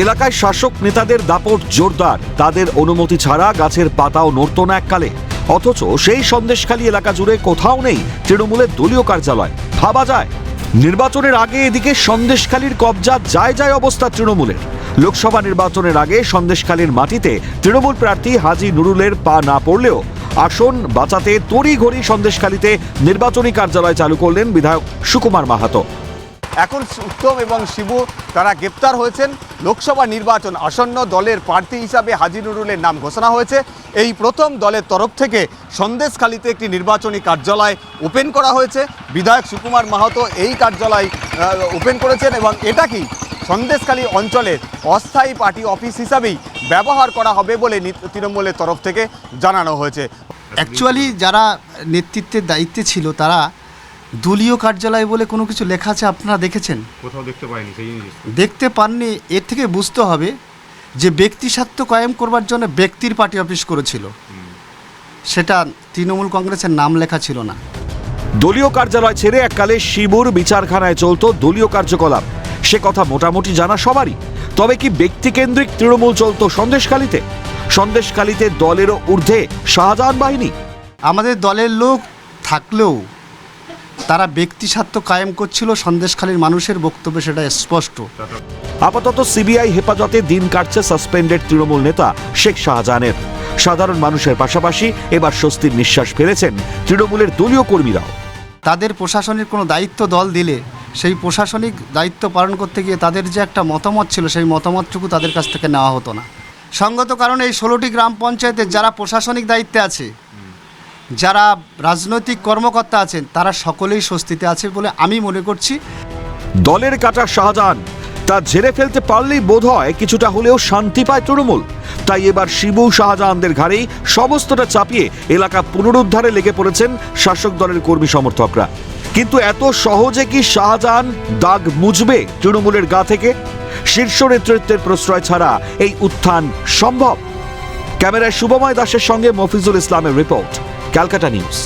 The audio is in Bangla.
এলাকায় শাসক নেতাদের দাপট জোরদার। তাদের অনুমতি ছাড়া গাছের পাতাও নড়ত না এককালে। অথচ সেই সন্দেশখালী এলাকা জুড়ে কোথাও নেই তৃণমূলের দলীয় কার্যালয়। ভাবা যায়, নির্বাচনের আগে এদিকে সন্দেশখালীর কবজা যায় যায় অবস্থা তৃণমূলের। লোকসভা নির্বাচনের আগে সন্দেশখালীর মাটিতে তৃণমূল প্রার্থী হাজি নুরুলের পা না পড়লেও আসন বাঁচাতে তড়িঘড়ি সন্দেশখালীতে নির্বাচনী কার্যালয় চালু করলেন বিধায়ক সুকুমার মাহাতো। এখন উত্তম এবং শিবু তারা গ্রেপ্তার হয়েছেন। লোকসভা নির্বাচন আসন্ন দলের প্রার্থী হিসাবে হাজি নুরুলের নাম ঘোষণা হয়েছে। এই প্রথম দলের তরফ থেকে সন্দেশখালীতে একটি নির্বাচনী কার্যালয় ওপেন করা হয়েছে। বিধায়ক সুকুমার মাহাতো এই কার্যালয় ওপেন করেছেন এবং এটা কি? সন্দেশখালী অঞ্চলের অস্থায়ী পার্টি অফিস হিসাবেই ব্যবহার করা হবে বলে তৃণমূলের তরফ থেকে জানানো হয়েছে। অ্যাকচুয়ালি যারা নেতৃত্বের দায়িত্বে ছিল, তারা দলীয় কার্যালয় বলে কোনো কিছু লেখা আছে আপনারা দেখেছেন? কোথাও দেখতে পাইনি সেই জিনিস দেখতে পাননি এর থেকে বুঝতে হবে যে ব্যক্তি স্বার্থ কায়েম করবার জন্য ব্যক্তির পার্টি অফিস করেছিল। সেটা তৃণমূল কংগ্রেসের নাম লেখা ছিল না। দলীয় কার্যালয় ছেড়ে এককালে শিবুর বিচারখানায় চলতো দলীয় কার্যকলাপ। সে কথা মোটামুটি জানা সবারই। তবে কি ব্যক্তিকেন্দ্রিক তৃণমূল চলতো সন্দেশখালীতে? সন্দেশখালীতে দলেরও ঊর্ধ্বে শাহজাহান বাহিনী। আমাদের দলের লোক থাকলেও তারা ব্যক্তি স্বার্থ কায়েম করছিল সন্দেশখালীর মানুষের বক্তব্য সেটা স্পষ্ট। আপাতত সিবিআই হেফাজতে দিন কাটছে সাসপেন্ডেড তৃণমূল নেতা শেখ শাহজাহানের। সাধারণ মানুষের পাশাপাশি এবার স্বস্তির নিঃশ্বাস ফেলেছেন তৃণমূলের দলীয় কর্মীরাও। তাদের প্রশাসনের কোনো দায়িত্ব দল দিলে সেই প্রশাসনিক দায়িত্ব পালন করতে গিয়ে তাদের যে একটা মতামত ছিল সেই মতামতটুকু তাদের কাছ থেকে নেওয়া হতো না। সঙ্গত কারণে এই ষোলোটি গ্রাম পঞ্চায়েতের যারা প্রশাসনিক দায়িত্বে আছে যারা রাজনৈতিক কর্মকর্তা আছেন, তারা সকলেই স্বস্তিতে আছে বলে আমি মনে করছি। দলের কাটা শাহজাহান, তা ঝেড়ে ফেলতে পারলেই বোধ হয় কিছুটা হলেও শান্তি পায় তৃণমূল। তাই এবার শিবু শাহজাহানদের ঘাড়েই সমস্তটা চাপিয়ে এলাকা পুনরুদ্ধারে লেগে পড়েছেন শাসক দলের কর্মী সমর্থকরা। কিন্তু এত সহজে কি শাহজাহান দাগ মুজবে তৃণমূলের গা থেকে? শীর্ষ নেতৃত্বের প্রশ্রয় ছাড়া এই উত্থান সম্ভব? ক্যামেরায় শুভময় দাসের সঙ্গে মফিজুল ইসলামের রিপোর্ট। ক্যালকাটা নিউজ